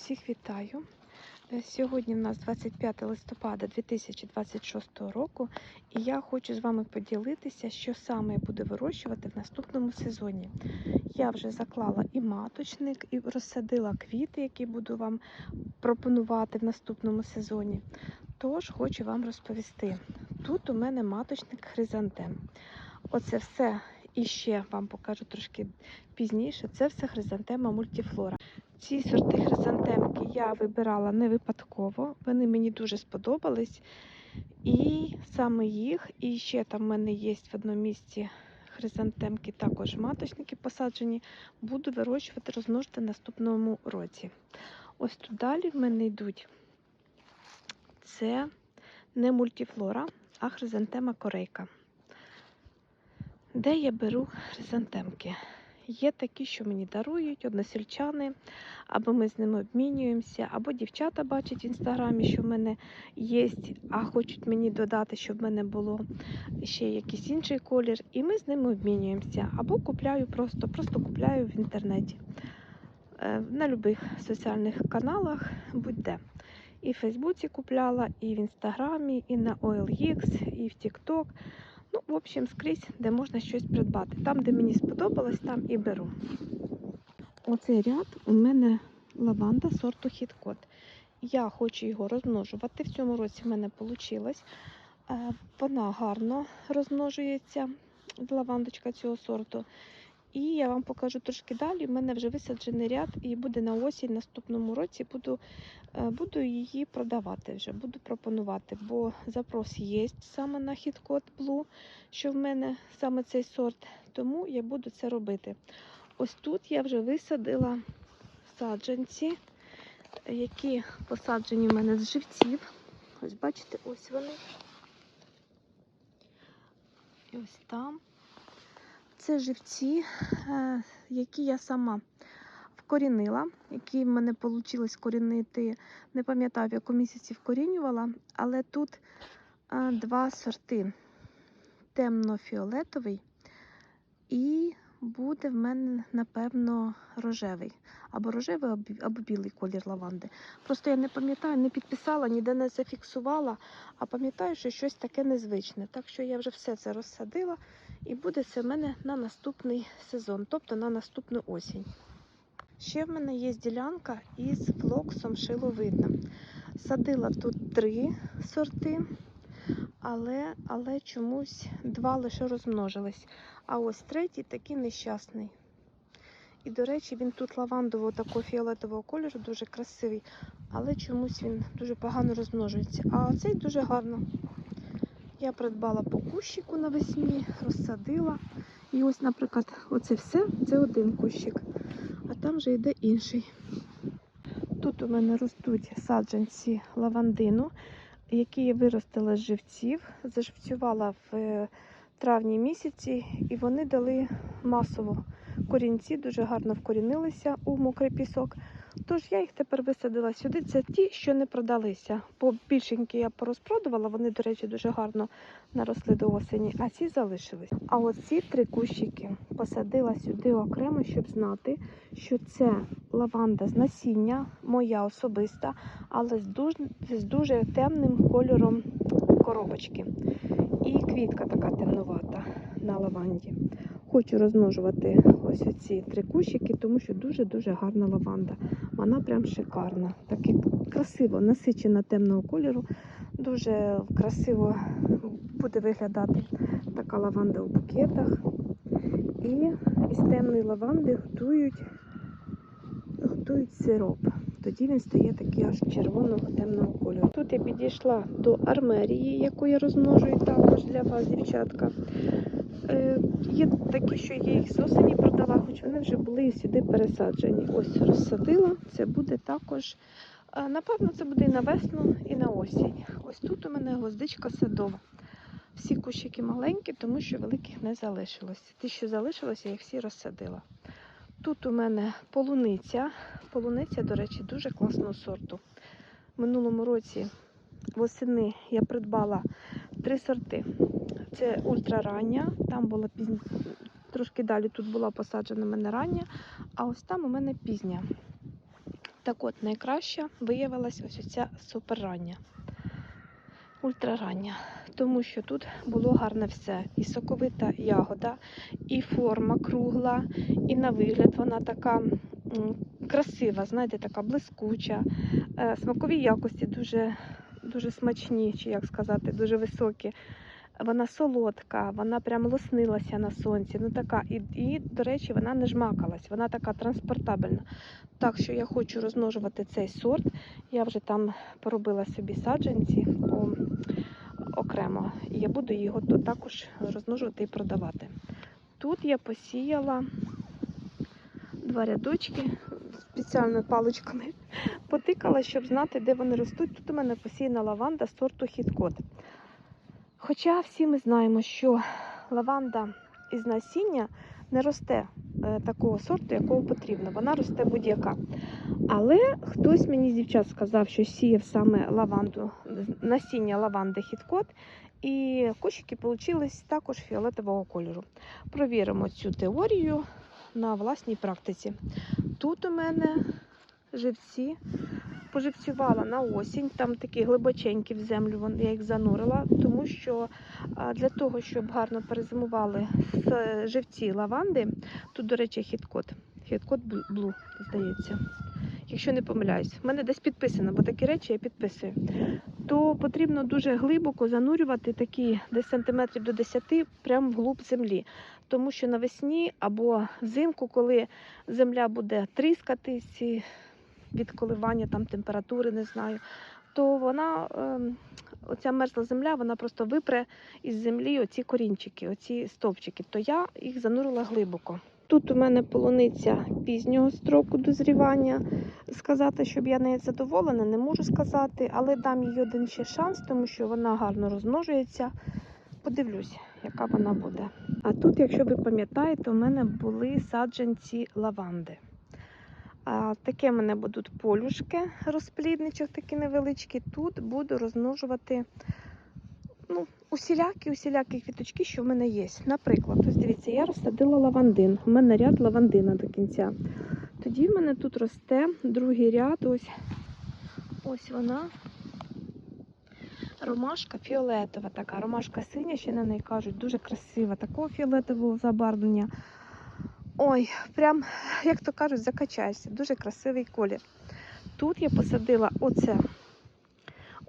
Всіх вітаю. Е, Сьогодні в нас 25 листопада 2026 року, і я хочу з вами поділитися, що саме я буду вирощувати в наступному сезоні. Я вже заклала і маточник, і розсадила квіти, які буду вам пропонувати в наступному сезоні. Тож хочу вам розповісти. Тут у мене маточник хризантем. Оце все і ще вам покажу трошки пізніше. Це все хризантема мультифлора. Ці сорти хризантемки я вибирала не випадково, вони мені дуже сподобались. І саме їх, і ще там в мене є в одному місці хризантемки, також маточники посаджені, буду вирощувати, розмножити в наступному році. Ось тут далі в мене йдуть це не мультифлора, а хризантема корейка. Де я беру хризантемки? Є такі, що мені дарують односельчани, або ми з ними обмінюємося, або дівчата бачать в інстаграмі, що в мене є, а хочуть мені додати, щоб в мене було ще якийсь інший колір, і ми з ними обмінюємося. Або купляю просто, просто купляю в інтернеті. Е, На будь-яких соціальних каналах, будь-де. І в Фейсбуці купляла, і в Інстаграмі, і на OLX, і в TikTok. Ну, в общем, скрізь, де можна щось придбати. Там, де мені сподобалось, там і беру. Оцей ряд у мене лаванда сорту хіткот. Я хочу його розмножувати. В цьому році в мене вийшло. Вона гарно розмножується, лавандочка цього сорту. І я вам покажу трошки далі. У мене вже висаджений ряд, і буде на осінь наступному році. Буду, е, буду її продавати вже, буду пропонувати, бо запрос є саме на хіткот Blue, що в мене саме цей сорт, тому я буду це робити. Ось тут я вже висадила саджанці, які посаджені в мене з живців. Ось бачите, ось вони. І ось там. Це живці, е, які я сама вкорінила, які в мене вийшло корінити. Не пам'ятаю, в якому місяці вкорінювала, але тут е, два сорти: темно-фіолетовий і буде в мене, напевно, рожевий. Або рожевий, або- білий колір лаванди. Просто я не пам'ятаю, не підписала, ніде не зафіксувала, а пам'ятаю, що щось таке незвичне. Так що я вже все це розсадила. І буде це в мене на наступний сезон, тобто на наступну осінь. Ще в мене є ділянка із флоксом шиловидним. Садила тут три сорти, але, але чомусь два лише розмножились. А ось третій такий нещасний. І, до речі, він тут лавандового такого фіолетового кольору, дуже красивий, але чомусь він дуже погано розмножується. А цей дуже гарно. Я придбала по кущику навесні, розсадила. І ось, наприклад, оце все це один кущик, а там вже йде інший. Тут у мене ростуть саджанці лавандину, які я виростила з живців, заживцювала в е, травні місяці, і вони дали масово корінці, дуже гарно вкорінилися у мокрий пісок. Тож я їх тепер висадила сюди. Це ті, що не продалися. Бо більшенькі я порозпродувала, вони, до речі, дуже гарно наросли до осені, а ці залишились. А оці три кущики посадила сюди окремо, щоб знати, що це лаванда з насіння, моя особиста, але з дуже, з дуже темним кольором коробочки. І квітка така темнувата на лаванді. Хочу розмножувати ось ці три кущики, тому що дуже-дуже гарна лаванда. Вона прям шикарна. Таке красиво, насичена темного кольору. Дуже красиво буде виглядати така лаванда у букетах. І із темної лаванди готують, готують сироп. Тоді він стає такий аж червоного темного кольору. Тут я підійшла до армерії, яку я розмножую також для вас, дівчатка. Е, Є такі, що я їх з осені продала, хоч вони вже були сюди пересаджені. Ось розсадила. Це буде також. е, Напевно, це буде і на весну, і на осінь. Ось тут у мене гвоздичка садова. Всі кущики маленькі, тому що великих не залишилось. Ті, що залишилося, я їх всі розсадила. Тут у мене полуниця. Полуниця, до речі, дуже класного сорту. Минулому році восени я придбала три сорти. Це ультрарання, там була пізня, трошки далі тут була посаджена мене рання, а ось там у мене пізня. Так от, найкраща виявилась ось ця суперрання, ультрарання. Тому що тут було гарне все. І соковита ягода, і форма кругла, і на вигляд вона така красива, знаєте, така блискуча. Е, Смакові якості дуже, дуже смачні, чи як сказати, дуже високі. Вона солодка, вона прям лоснилася на сонці. Ну така, і, і, до речі, вона не жмакалась, вона така транспортабельна. Так що я хочу розмножувати цей сорт. Я вже там поробила собі саджанці о, окремо. І я буду його також розмножувати і продавати. Тут я посіяла два рядочки спеціальними паличками. Потикала, щоб знати, де вони ростуть. Тут у мене посіяна лаванда сорту хіткот. Хоча всі ми знаємо, що лаванда із насіння не росте е, такого сорту, якого потрібно. Вона росте будь-яка. Але хтось мені з дівчат сказав, що сіяв саме лаванду, насіння лаванди хіткот, і кущики вийшли також фіолетового кольору. Провіримо цю теорію на власній практиці. Тут у мене живці поживцювала на осінь, там такі глибоченькі в землю, я їх занурила, тому що для того, щоб гарно перезимували живці лаванди, тут, до речі, хіткот, хіткот блу, здається. Якщо не помиляюсь, в мене десь підписано, бо такі речі я підписую. То потрібно дуже глибоко занурювати такі десь сантиметрів до 10 прямо вглуб землі. Тому що навесні або взимку, коли земля буде тріскатись від коливання там температури, не знаю, то вона, ем, оця мерзла земля, вона просто випре із землі оці корінчики, оці стовпчики. То я їх занурила глибоко. Тут у мене полуниця пізнього строку дозрівання. Сказати, щоб я нею задоволена, не можу сказати, але дам їй один ще шанс, тому що вона гарно розмножується. Подивлюсь, яка вона буде. А тут, якщо ви пам'ятаєте, у мене були саджанці лаванди. А, таке в мене будуть полюшки розплідничок, такі невеличкі. Тут буду розмножувати ну, усілякі, усілякі квіточки, що в мене є. Наприклад, ось дивіться, я розсадила лавандин. У мене ряд лавандина до кінця. Тоді в мене тут росте другий ряд. Ось, ось вона. Ромашка фіолетова, така ромашка синя, ще на неї кажуть, дуже красива, такого фіолетового забарвлення. Ой, прям, як то кажуть, закачайся. Дуже красивий колір. Тут я посадила оце.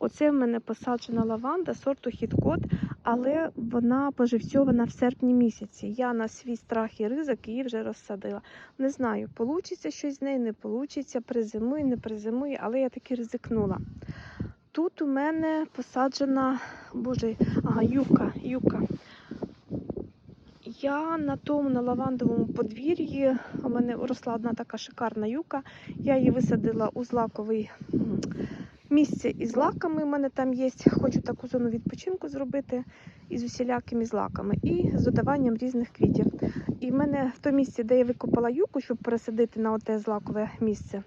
Оце в мене посаджена лаванда сорту хіткот, але вона поживцьована в серпні місяці. Я на свій страх і ризик її вже розсадила. Не знаю, получиться щось з неї, не получиться, призимує, не призимує, але я таки ризикнула. Тут у мене посаджена, боже, ага, юка, юка. Я на тому на лавандовому подвір'ї, у мене росла одна така шикарна юка. Я її висадила у злаковий місце із лаками. У мене там є. Хочу таку зону відпочинку зробити із усілякими злаками і з додаванням різних квітів. І в мене в тому місці, де я викопала юку, щоб пересадити на оте злакове місце,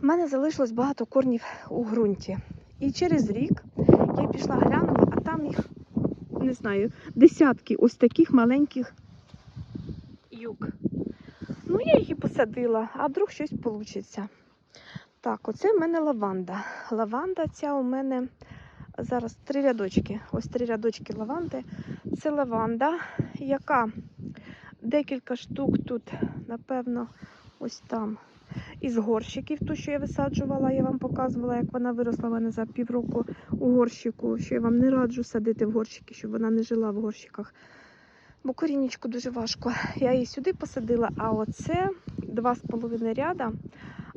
в мене залишилось багато корнів у ґрунті. І через рік я пішла глянула, а там їх не знаю, десятки ось таких маленьких юк. Ну, я їх і посадила, а вдруг щось вийде. Так, оце в мене лаванда. Лаванда ця у мене зараз три рядочки. Ось три рядочки лаванди. Це лаванда, яка декілька штук тут, напевно, ось там. Із горщиків, ту, що я висаджувала, я вам показувала, як вона виросла в мене за півроку у горщику, що я вам не раджу садити в горщики, щоб вона не жила в горщиках. Бо корінечку дуже важко. Я її сюди посадила, а оце два з половиною ряда.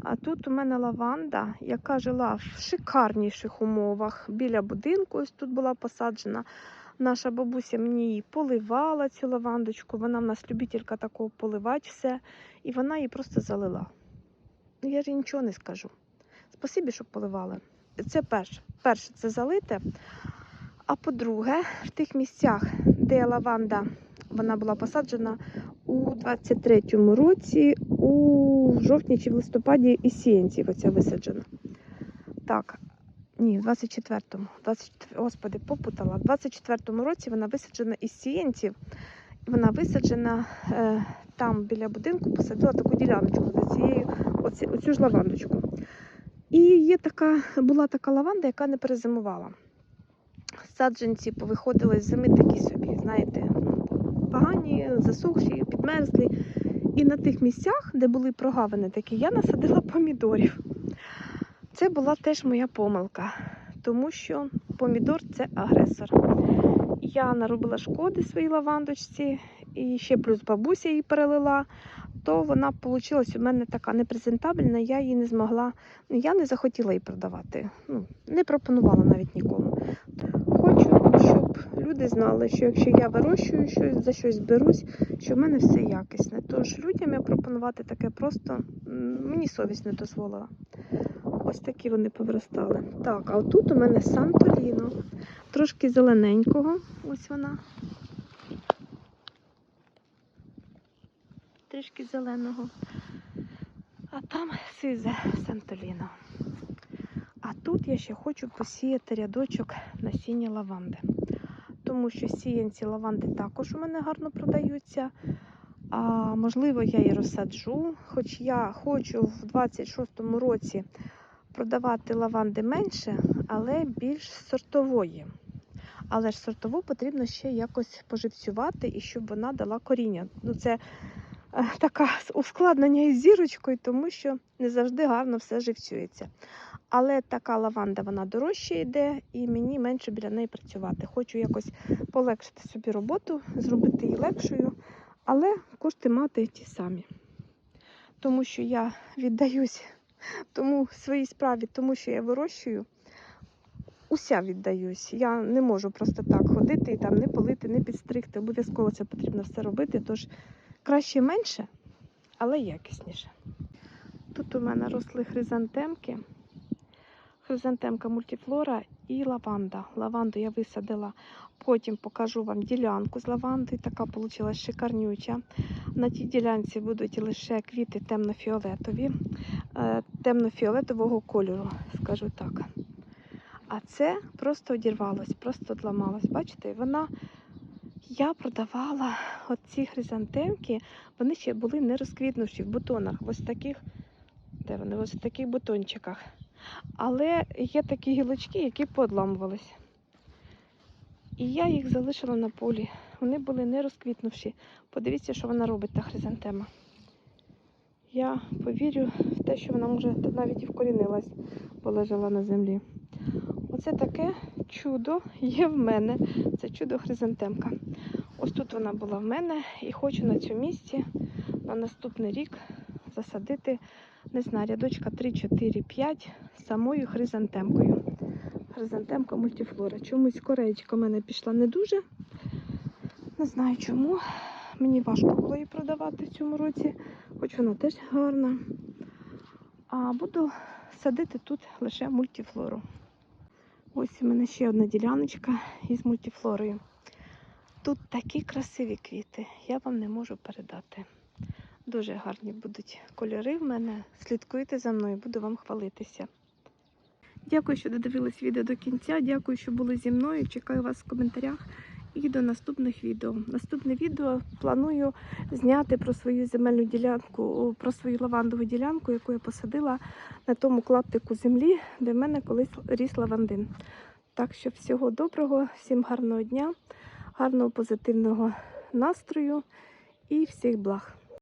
А тут у мене лаванда, яка жила в шикарніших умовах. Біля будинку, ось тут була посаджена. Наша бабуся мені її поливала, цю лавандочку. Вона в нас любителька такого поливати все. І вона її просто залила. Ну, я ж нічого не скажу. Спасибі, що поливали. Це перше. Перше, це залите. А по-друге, в тих місцях, де лаванда вона була посаджена у 23-му році, у жовтні чи в листопаді із сіянців оця висаджена. Так, ні, в 24-му. 24, господи, попутала. В 24-му році вона висаджена із сіянців. Вона висаджена е, там біля будинку, посадила таку діляночку за цією оці, оцю ж лавандочку. І є така, була така лаванда, яка не перезимувала. Саджанці повиходили з зими такі собі, знаєте, ну, погані, засохші, підмерзлі. І на тих місцях, де були прогавини такі, я насадила помідорів. Це була теж моя помилка, тому що помідор це агресор. Я наробила шкоди своїй лавандочці, і ще плюс бабуся її перелила, то вона вийшла у мене така непрезентабельна, я її не змогла, я не захотіла її продавати. Ну, не пропонувала навіть нікому. Люди знали, що якщо я вирощую щось, за щось берусь, що в мене все якісне. Тож людям я пропонувати таке просто мені совість не дозволила. Ось такі вони повиростали. Так, а отут у мене Сантоліно. Трошки зелененького. Ось вона. Трішки зеленого. А там сизе Сантоліно. А тут я ще хочу посіяти рядочок насіння лаванди. Тому що сіянці лаванди також у мене гарно продаються. А можливо, я і розсаджу, хоч я хочу в 26-му році продавати лаванди менше, але більш сортової. Але ж сортову потрібно ще якось поживцювати і щоб вона дала коріння. Ну, це таке ускладнення із зірочкою, тому що не завжди гарно все живцюється. Але така лаванда вона дорожче йде, і мені менше біля неї працювати. Хочу якось полегшити собі роботу, зробити її легшою, але кошти мати ті самі. Тому що я віддаюсь тому своїй справі, тому що я вирощую, уся віддаюсь. Я не можу просто так ходити і там не полити, не підстригти. Обов'язково це потрібно все робити. Тож краще менше, але якісніше. Тут у мене росли хризантемки. Хризантемка мультифлора і лаванда. Лаванду я висадила, потім покажу вам ділянку з лавандою. Така вийшла шикарнюча. На тій ділянці будуть лише квіти темно-фіолетові, е, темно-фіолетового кольору, скажу так. А це просто одірвалось, просто одламалось. Бачите, вона. Я продавала оці хризантемки, вони ще були не розквітнувші в бутонах, ось таких, де вони, ось в таких бутончиках. Але є такі гілочки, які поодламувались. І я їх залишила на полі. Вони були не розквітнувші. Подивіться, що вона робить, та хризантема. Я повірю в те, що вона може навіть і вкорінилась, полежала на землі. Оце таке чудо є в мене. Це чудо хризантемка. Ось тут вона була в мене і хочу на цьому місці на наступний рік засадити, не знаю, рядочка 3, 4, 5 самою хризантемкою. Хризантемка мультифлора. Чомусь кореєчка в мене пішла не дуже. Не знаю чому. Мені важко було її продавати в цьому році, хоч вона теж гарна. А буду садити тут лише мультифлору. Ось у мене ще одна діляночка із мультифлорою. Тут такі красиві квіти, я вам не можу передати. Дуже гарні будуть кольори в мене. Слідкуйте за мною, буду вам хвалитися. Дякую, що додивились відео до кінця. Дякую, що були зі мною. Чекаю вас в коментарях і до наступних відео. Наступне відео планую зняти про свою земельну ділянку, про свою лавандову ділянку, яку я посадила на тому клаптику землі, де в мене колись ріс лавандин. Так що всього доброго, всім гарного дня, гарного позитивного настрою і всіх благ.